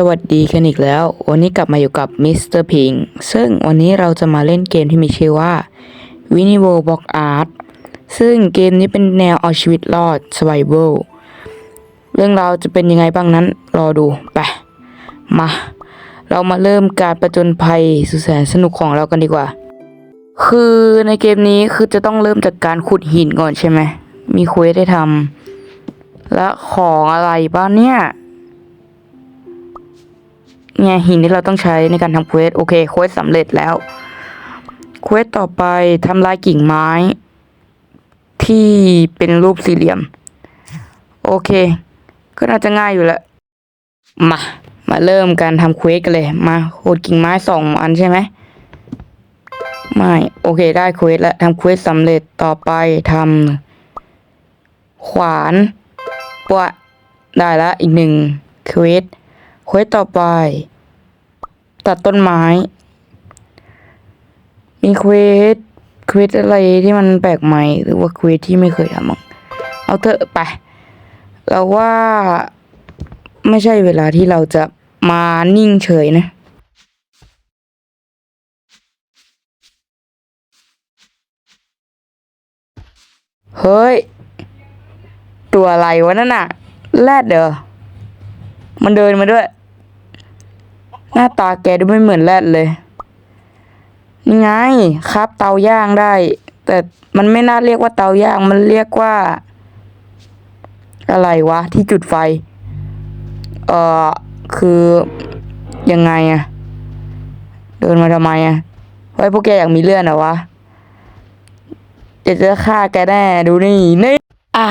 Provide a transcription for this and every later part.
สวัสดีกันอีกแล้ว วันนี้กลับมาอยู่กับมิสเตอร์พิงซึ่งวันนี้เราจะมาเล่นเกมที่มีชื่อว่า w i n i v o Block Art ซึ่งเกมนี้เป็นแนวเอาชีวิตรอด Survival เรื่องราวจะเป็นยังไงบ้างนั้น รอดูไปมา เรามาเริ่มการประจนภัยสุดแสนสนุกของเรากันดีกว่า คือในเกมนี้คือจะต้องเริ่มจากการขุดหินก่อนใช่ไหม มีเควสให้ทำและของอะไรบ้างเนี่ย เนี่ยหินที่เราต้องใช้ในการทำเควสโอเคเควสสำเร็จแล้วเควสต่อไปทำลายกิ่งไม้ ที่เป็นรูปสี่เหลี่ยม โอเค ก็น่าจะง่ายอยู่แล้วมา มาเริ่มการทำเควสกันเลย มาโคดกิ่งไม้สองอันใช่ไหมไม่ โอเคได้เควสแล้วทำเควสสำเร็จต่อไปทำขวานปะได้ละอีกหนึ่งเควสเควสต่อไป ตัดต้นไม้ มีเควสเควสอะไรที่มันแปลกใหม่ หรือว่าเควสที่ไม่เคยทำบ้งเอาเถอะไป เราว่าไม่ใช่เวลาที่เราจะมานิ่งเฉยนะเฮ้ย ตัวอะไรวะนั่นน่ะ แรดเด้อมันเดินมาด้วย หน้าตาแกดูไม่เหมือนแรดเลยนี่ไงครับเตาย่างได้ แต่มันไม่น่าเรียกว่าเตาย่าง มันเรียกว่า อะไรวะ ที่จุดไฟ เอ่อ คือยังไงอะเดินมาทำไมอะไว้พวกแกอยากมีเลื่อนเหรอวะจะจะฆ่าแกแน่ดูนี่นี่อา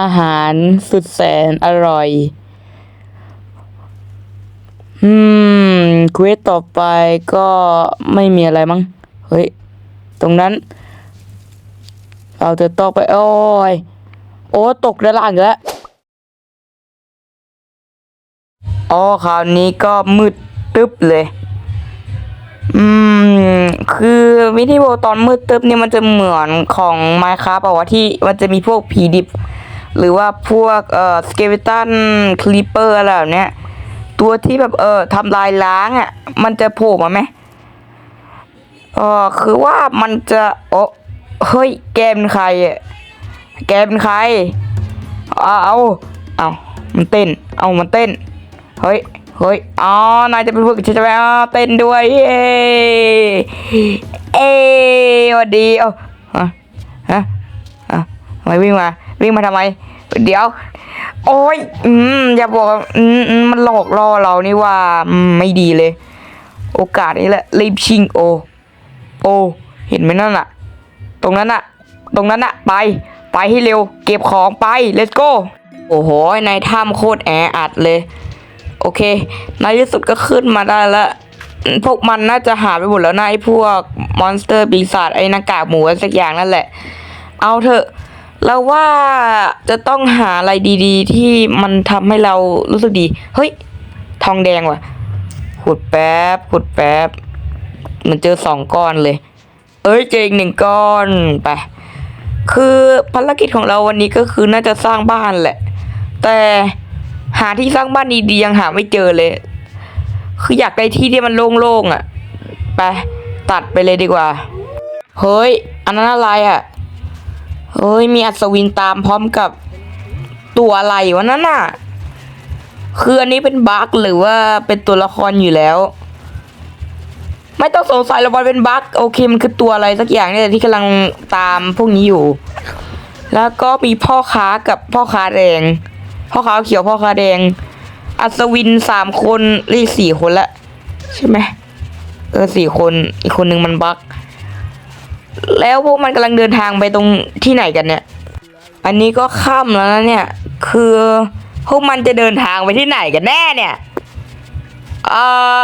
อาหารสุดแสนอร่อย อืมเควสต่อไปก็ไม่มีอะไรมั้ง เฮ้ย ตรงนั้น เราจะต้องไป โอ้ย โอ้ตกด้านล่างแล้วอ๋อคราวนี้ก็มืดตึ๊บเลย อืม คือวิธีโบตอนมืดตึ๊บเนี่ยมันจะเหมือนของไมค์ครับอะว่าที่มันจะมีพวกผีดิบ หรือว่าพวกเอ่อสเกวตันคลีเปอร์อะไรแบบเนี้ย ตัวที่แบบเออทำลายล้างอะ มันจะโผล่มาไหมเออคือว่ามันจะโอ้เฮ้ยแกเป็นใครอะแกเป็นใคร เอาเอาเอามันเต้น เอามันเต้น เฮ้ยเฮ้ย อ๋อ นายจะเป็นพวกฉันจะไปอ๋อเต้นด้วยเย้เอ้สวัสดี เอ้าฮะฮะอะทำไมวิ่งมา วิ่งมาทำไม เดี๋ยว โอ้ย อืม อย่าบอกอืมอืมมันหลอกล่อเรานี่ว่าไม่ดีเลย โอกาสนี้แหละรีบชิงโอ โอ เห็นไหมนั่นน่ะตรงนั้นน่ะตรงนั้นน่ะไป ไปให้เร็ว เก็บของไป let's go โอ้โห ในถ้ำโคตรแออัดเลย โอเค ในที่สุดก็ขึ้นมาได้แล้ว พวกมันน่าจะหาไปหมดแล้วนะไอ้พวกมอนสเตอร์ปีศาจไอ้หน้ากากหมูสักอย่างนั่นแหละ เอาเถอะ เราว่าจะต้องหาอะไรดีๆ ที่มันทำให้เรารู้สึกดี เฮ้ย ทองแดงว่ะ ขุดแป๊บ ขุดแป๊บ มันเจอสองก้อนเลย เอ้ย เจออีกหนึ่งก้อนไป คือภารกิจของเราวันนี้ก็คือน่าจะสร้างบ้านแหละ แต่หาที่สร้างบ้านดีๆยังหาไม่เจอเลย คืออยากได้ที่ที่มันโล่งๆอะ ไป ตัดไปเลยดีกว่า เฮ้ย อันนั้นอะไรอะ เฮ้ยมีอัศวินตามพร้อมกับตัวอะไรวะนั่นน่ะ คืออันนี้เป็นบั๊กหรือว่าเป็นตัวละครอยู่แล้ว ไม่ต้องสงสัยหรอกว่าเป็นบั๊กโอเคมันคือตัวอะไรสักอย่างเนี่ยที่กำลังตามพวกนี้อยู่ แล้วก็มีพ่อค้ากับพ่อค้าแดงพ่อค้าเขียวพ่อค้าแดง อัศวินสามคนรีสี่คนละใช่ไหมเออสี่คนอีกคนหนึ่งมันบั๊ก แล้วพวกมันกำลังเดินทางไปตรงที่ไหนกันเนี่ย อันนี้ก็ค่ำแล้วนะเนี่ย คือพวกมันจะเดินทางไปที่ไหนกันแน่เนี่ยเอ่อ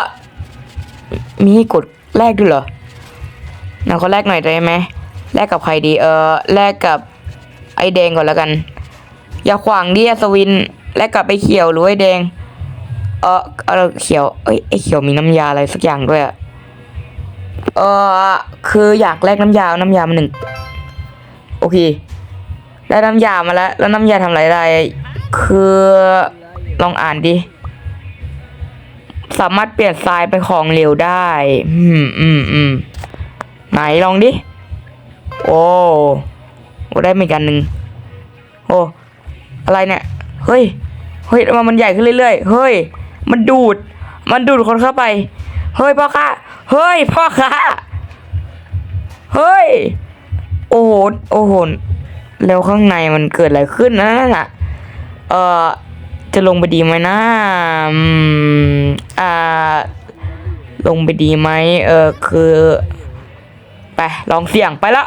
มีให้กดแลกด้วยเหรอนาก็แลกหน่อยได้ไหมแลกกับใครดี เออแลกกับไอ้แดงก่อนแล้วกัน อย่าขวางดิอัศวิน แลกกับไอ้เขียวหรือไอ้แดง เออเออเขียวเอ้ยไอเขียวมีน้ำยาอะไรสักอย่างด้วยอะ เออคืออยากแลกน้ำยาเอาน้ำยามาหนึ่ง โอเค ได้น้ำยามาแล้ว แล้วน้ำยาทำอะไรได้ คือลองอ่านดิ สามารถเปลี่ยนทรายเป็นของเหลวได้ อืมอืมอืมไหนลองดิ โอ้โอ้ได้มาอีกอันหนึ่ง โอ้ อะไรเนี่ย เฮ้ย เฮ้ยทำไมมันใหญ่ขึ้นเรื่อยๆ เฮ้ย มันดูด มันดูดคนเข้าไป เฮ้ยพ่อค้า เฮ้ยพ่อค้าเฮ้ย โอ้โหโอ้โหแล้วข้างในมันเกิดอะไรขึ้นนะน่ะเอ่อจะลงไปดีไหมนะอืมอ่า ลงไปดีไหมเออคือ ไปลองเสี่ยงไปละ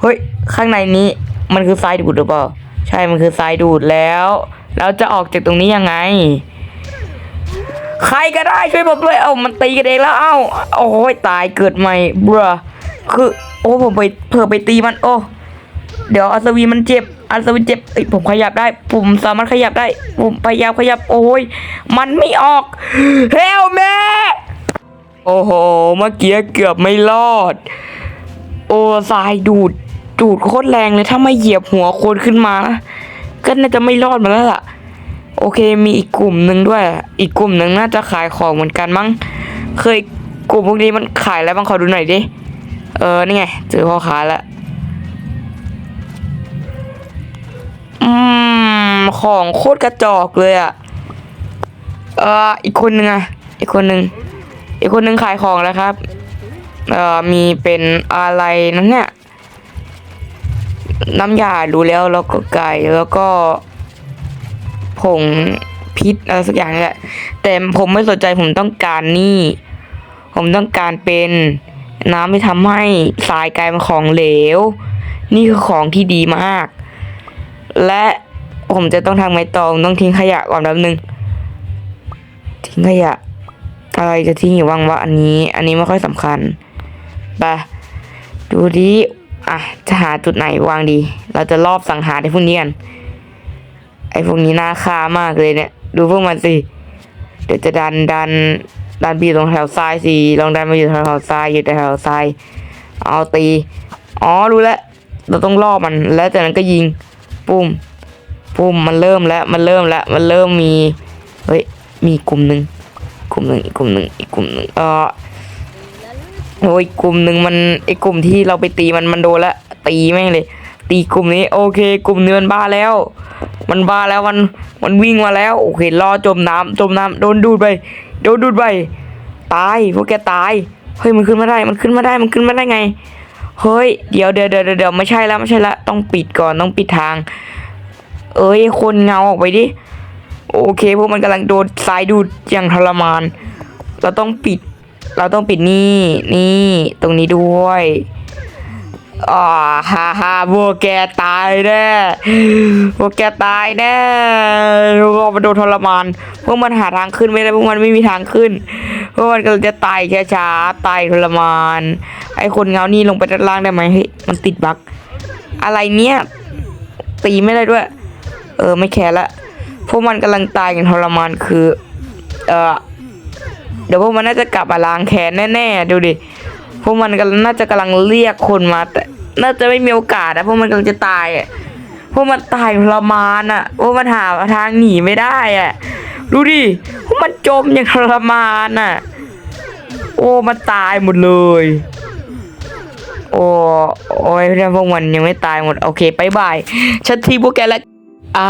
เฮ้ย ข้างในนี้ มันคือทรายดูดหรือเปล่า ใช่ มันคือทรายดูดแล้วแล้วจะออกจากตรงนี้ยังไง ใครก็ได้ช่วยผมด้วย เอ้ามันตีกันเองแล้ว เอ้า โอ้ยตายเกิดใหม่เบื่อคือ โอ้ผมไปเผื่อไปตีมัน โอ้ เดี๋ยวอัศวีมันเจ็บ อัศวีเจ็บเอ้ยผมขยับได้ ผมสามารถขยับได้ ผมพยายามขยับ โอ้ย มันไม่ออก เฮลแม่ โอ้โห เมื่อกี้เกือบไม่รอด โอ้ทรายดูด ดูดโคตรแรงเลย ถ้าไม่เหยียบหัวคนขึ้นมานะก็น่าจะไม่รอดมาแล้วล่ะ โอเคมีอีกกลุ่มหนึ่งด้วย อีกกลุ่มหนึ่งน่าจะขายของเหมือนกันมั้ง เคยกลุ่มพวกนี้มันขายอะไรบ้างขอดูหน่อยดิ เออ นี่ไงเจอพ่อค้าแล้วอืม ของโคตรกระจอกเลยอะเอออีกคนหนึ่งอะอีกคนหนึ่ง อีกคนหนึ่งขายของแล้วครับ เอ่อ มีเป็นอะไรนั่นเนี่ย น้ำยาดูแล้วแล้วก็ไก่แล้วก็ ผงพิษอะไรสักอย่างนี่แหละ แต่ผมไม่สนใจผมต้องการนี่ ผมต้องการเป็นน้ำที่ทำให้ทรายกลายเป็นของเหลว นี่คือของที่ดีมาก และผมจะต้องทำไงต่อผมต้องทิ้งขยะก่อนแป๊บนึง ทิ้งขยะ อะไรจะทิ้งอยู่บ้างวะอันนี้ อันนี้ไม่ค่อยสำคัญไปดูดิอะจะหาจุดไหนวางดี เราจะรอบสังหารไอ้พวกนี้กัน ไอพวกนี้น่าฆ่ามากเลยเนี่ย ดูพวกมันสิ เดี๋ยวจะดันดันดันพี่ตรงแถวทรายสิ ลองดันมาอยู่แถวแถวทรายอยู่แถวทราย เอาตี อ๋อรู้แล้ว เราต้องล่อมัน แล้วจากนั้นก็ยิง ปุ้มปุ้มมันเริ่มแล้ว มันเริ่มแล้ว มันเริ่มมี เฮ้ย มีกลุ่มหนึ่ง กลุ่มหนึ่งอีกกลุ่มหนึ่งอีกกลุ่มหนึ่งเออโอ้ยกลุ่มหนึ่งมันไอ้กลุ่มที่เราไปตีมันมันโดนละตีแม่งเลย ตีกลุ่มนี้โอเค กลุ่มเนี้มันบ้าแล้ว มันบ้าแล้วมันมันวิ่งมาแล้วโอเครอจมน้ำจมน้ำโดนดูดไปโดนดูดไปตายพวกแกตายเฮ้ยมันขึ้นมาได้มันขึ้นมาได้มันขึ้นมาได้ไงเฮ้ยเดี๋ยวเดี๋ยวเดี๋ยวเดี๋ยวไม่ใช่แล้วไม่ใช่ละต้องปิดก่อนต้องปิดทาง เอ้ยคนเงาออกไปดิโอเคพวกมันกำลังโดนสายดูดอย่างทรมาน เราต้องปิด เราต้องปิดนี่นี่ตรงนี้ด้วย อ่าฮ่าฮ่าพวกแกตายแน่พวกแกตายแน่พวกมันโดนทรมาน พวกมันหาทางขึ้นไม่ได้พวกมันไม่มีทางขึ้น พวกมันก็จะตายแค่ช้าๆตายทรมาน ไอ้คนเงานี่ลงไปด้านล่างได้ไหมเฮ้ยมันติดบั๊กอะไรเนี้ยตีไม่ได้ด้วย เออไม่แคร์ละ พวกมันกำลังตายอย่างทรมานคือ เออเดี๋ยวพวกมันน่าจะกลับมาล้างแค้นแน่ๆดูดิพวกมันกำลังน่าจะกำลังเรียกคนมาแต่ น่าจะไม่มีโอกาสนะเพวกมันกำลังจะตายอะพวกมันตายทรมานอะเพวกมันหาทางหนีไม่ได้อะ ดูดิพวกมันจมอย่างทรมานอะ โอ้มันตายหมดเลย โอ้โอ้ยเพื่อนพวกมันยังไม่ตายหมด โอเคบายบายฉันทีพวกแกแล้วอ่า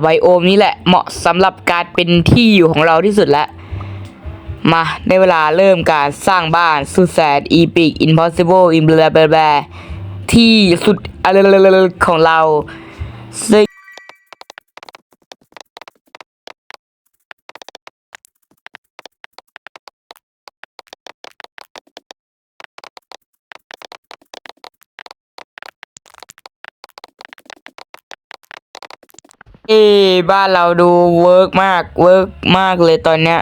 ไบโอมนี่แหละเหมาะสำหรับการเป็นที่อยู่ของเราที่สุดแล้วมาได้เวลาเริ่มการสร้างบ้านสุดแสนอีพิกอินพอสิเบิลอินเบลเบล ที่สุดอะไรของเราซึ่งเอ้บ้านเราดูเวิร์กมากเวิร์กมากเลยตอนเนี้ย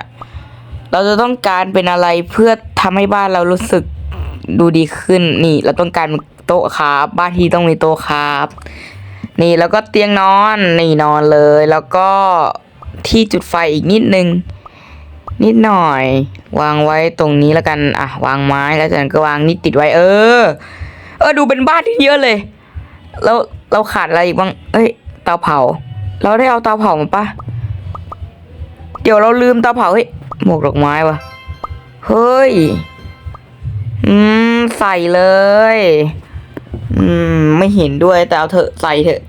เราจะต้องการเป็นอะไรเพื่อทำให้บ้านเรารู้สึกดูดีขึ้นนี่ เราต้องการ โต๊ะครับ บ้านที่ต้องมีโต๊ะครับ นี่แล้วก็เตียงนอน นี่นอนเลย แล้วก็ที่จุดไฟอีกนิดนึง นิดหน่อย วางไว้ตรงนี้แล้วกัน อะ วางไม้แล้วจากนั้นก็วางนี่ติดไว้ เออ เออ ดูเป็นบ้านที่เยอะเลย แล้วเราขาดอะไรอีกบ้าง เอ้ย เตาเผา เราได้เอาเตาเผามาปะเดี๋ยวเราลืมเตาเผาเฮ้ย หมวกดอกไม้วะเฮ้ย อืม ใส่เลย อืม ไม่เห็นด้วยแต่เอาเถอะใส่เถอะ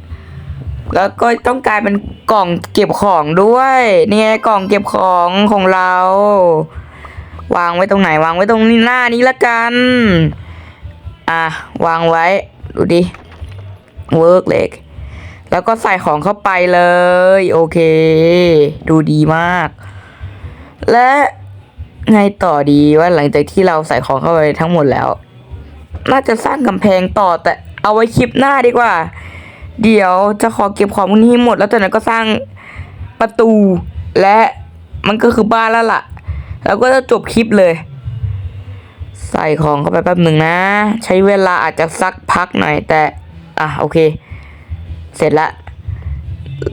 แล้วก็ต้องกลายเป็นกล่องเก็บของด้วยนี่ไงกล่องเก็บของของเรา วางไว้ตรงไหนวางไว้ตรงนี้หน้านี้ละกัน อะวางไว้ ดูดิเวิร์กเล็กแล้วก็ใส่ของเข้าไปเลย โอเค ดูดีมาก และไงต่อดีว่าหลังจากที่เราใส่ของเข้าไปทั้งหมดแล้ว น่าจะสร้างกำแพงต่อแต่เอาไว้คลิปหน้าดีกว่า เดี๋ยวจะขอเก็บของพวกนี้ให้หมด แล้วจากนั้นก็สร้างประตู และมันก็คือบ้านแล้วล่ะ แล้วก็จะจบคลิปเลย ใส่ของเข้าไปแป๊บหนึ่งนะ ใช้เวลาอาจจะสักพักหน่อยแต่ อะโอเค เสร็จละ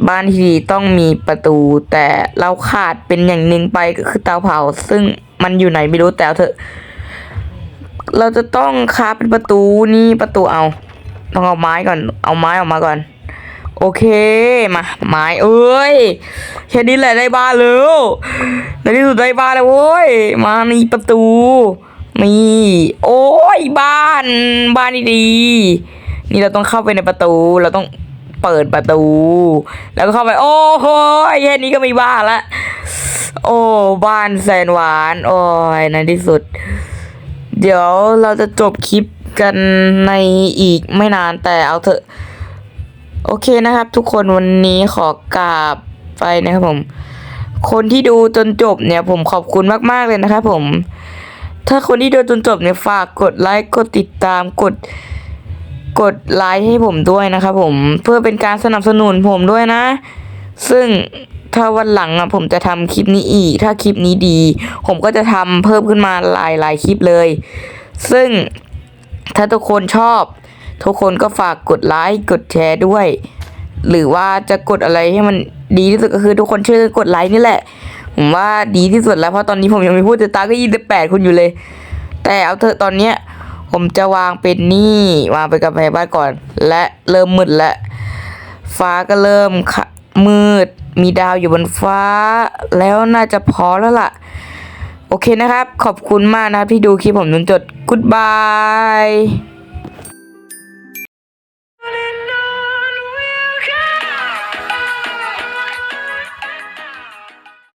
บ้านที่ดีต้องมีประตู แต่เราขาดเป็นอย่างหนึ่งไปก็คือเตาเผา ซึ่งมันอยู่ไหนไม่รู้แต่เอาเถอะ เราจะต้องคาเป็นประตูนี่ประตูเอา ต้องเอาไม้ก่อน เอาไม้ออกมาก่อน โอเคมาไม้เอ้ยแค่นี้แหละได้บ้านแล้วในที่สุดได้บ้านแล้วโว้ยมานี่ประตูนี่ โอ้ยบ้าน บ้านดีๆนี่เราต้องเข้าไปในประตูเราต้องเปิดประตู แล้วก็เข้าไป โอ้โหแค่นี้ก็มีบ้านละโอ้บ้านแสนหวาน โอ้ยในที่สุด เดี๋ยวเราจะจบคลิปกันในอีกไม่นานแต่เอาเถอะ โอเคนะครับทุกคนวันนี้ขอกราบไปนะครับผม คนที่ดูจนจบเนี่ยผมขอบคุณมาก ๆ เลยนะครับผม ถ้าคนที่ดูจนจบเนี่ยฝากกดไลค์กดติดตามกดกดไลค์ให้ผมด้วยนะครับผมเพื่อเป็นการสนับสนุนผมด้วยนะ ซึ่ง ถ้าวันหลังอะผมจะทำคลิปนี้อีก ถ้าคลิปนี้ดี ผมก็จะทำเพิ่มขึ้นมาหลายหลายคลิปเลย ซึ่งถ้าทุกคนชอบ ทุกคนก็ฝากกดไลค์กดแชร์ด้วย หรือว่าจะกดอะไรให้มันดีที่สุดก็คือทุกคนช่วยกดไลค์นี่แหละ ผมว่าดีที่สุดแล้วเพราะตอนนี้ผมยังมีผู้ติดตามก็ยี่สิบแปดคนอยู่เลย แต่เอาเถอะตอนเนี้ยผมจะวางเป็นนี่วางเป็นกำแพงบ้านก่อน และเริ่มมืดแล้วฟ้าก็เริ่มมืด มีดาวอยู่บนฟ้า แล้วน่าจะพอแล้วล่ะ โอเคนะครับ ขอบคุณมากนะครับที่ดูคลิปผมจนจบ Goodbye